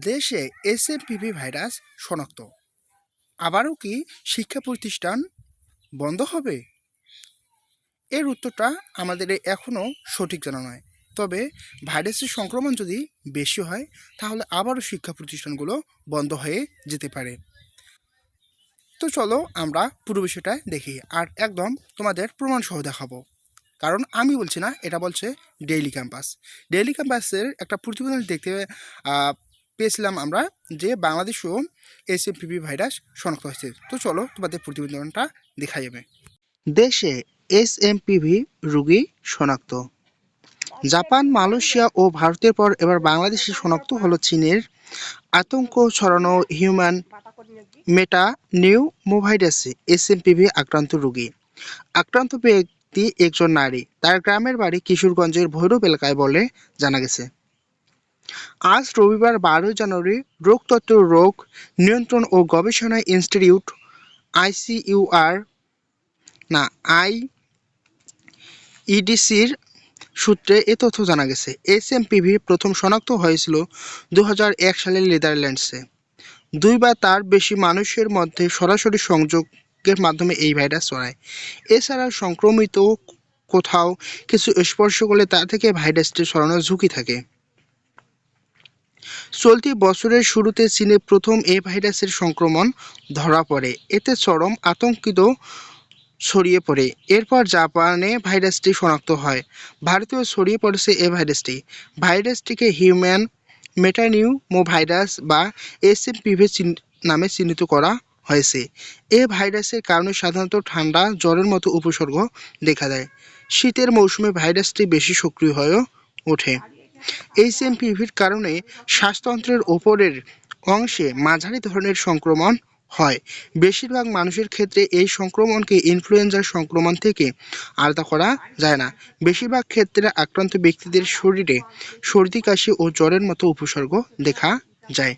দেশে এসএমপিভি ভাইরাস শনাক্ত। আবারও কি শিক্ষা প্রতিষ্ঠান বন্ধ হবে? এর উত্তরটা আমাদের এখনও সঠিক জানা নয়। তবে ভাইরাসের সংক্রমণ যদি বেশি হয়, তাহলে আবারও শিক্ষা প্রতিষ্ঠানগুলো বন্ধ হয়ে যেতে পারে। তো চলো আমরা পুরো বিষয়টা দেখি আর একদম তোমাদের প্রমাণ সহ দেখাবো। কারণ আমি বলছি না, এটা বলছে ডেইলি ক্যাম্পাস ডেইলি ক্যাম্পাসের একটা প্রতিবেদন দেখতে পেয়েছিলাম আমরা যে বাংলাদেশেও এসএমপিভি ভাইরাস শনাক্ত হয়েছে। তো চলো তোমাদের প্রতিবেদনটা দেখা যাবে দেশে এসএমপিভি রোগী শনাক্ত। জাপান, মালয়েশিয়া ও ভারতের পর এবার বাংলাদেশে শনাক্ত হলো চীনের আতঙ্ক ছড়ানো হিউম্যান মেটা নিউ মোভাইরাসে এসএমপিভি আক্রান্ত রোগী। আক্রান্ত ব্যক্তি একজন নারী, তার গ্রামের বাড়ি কিশোরগঞ্জের ভৈরব এলাকায় বলে জানা গেছে। আজ রবিবার বারোই জানুয়ারি রোগতত্ত্ব রোগ নিয়ন্ত্রণ ও গবেষণা ইনস্টিটিউট, আইসিইউআর, না আই ইডিসির সূত্রে এ তথ্য জানা গেছে। এসএমপিভি প্রথম শনাক্ত হয়েছিল দু হাজার এক সালে নেদারল্যান্ডসে। দুই বা তার বেশি মানুষের মধ্যে সরাসরি সংযোগের মাধ্যমে এই ভাইরাস ছড়ায়। এছাড়া সংক্রমিত কোথাও কিছু স্পর্শ করলে তা থেকে ভাইরাসটি ছড়ানোর ঝুঁকি থাকে। চলতি বছরের শুরুতে চীনে প্রথম এই ভাইরাসের সংক্রমণ ধরা পড়ে। এতে চরম আতঙ্কিত ছড়িয়ে পড়ে। এরপর জাপানে ভাইরাসটি শনাক্ত হয়। ভারতেও ছড়িয়ে পড়েছে এই ভাইরাসটি। ভাইরাসটিকে হিউম্যান মেটানিউমো ভাইরাস বা এসএমপিভি নামে চিহ্নিত করা হয়েছে। এ ভাইরাসের কারণে সাধারণত ঠান্ডা, জ্বরের মতো উপসর্গ দেখা দেয়। শীতের মৌসুমে ভাইরাসটি বেশি সক্রিয় হয়ে ওঠে। এইচএমপিভির কারণে শ্বাসতন্ত্রের ওপরের অংশে মাঝারি ধরনের সংক্রমণ হয়। বেশিরভাগ মানুষের ক্ষেত্রে এই সংক্রমণকে ইনফ্লুয়েঞ্জার সংক্রমণ থেকে আলাদা করা যায় না। বেশিরভাগ ক্ষেত্রে আক্রান্ত ব্যক্তিদের শরীরে সর্দি, কাশি ও জ্বরের মতো উপসর্গ দেখা যায়।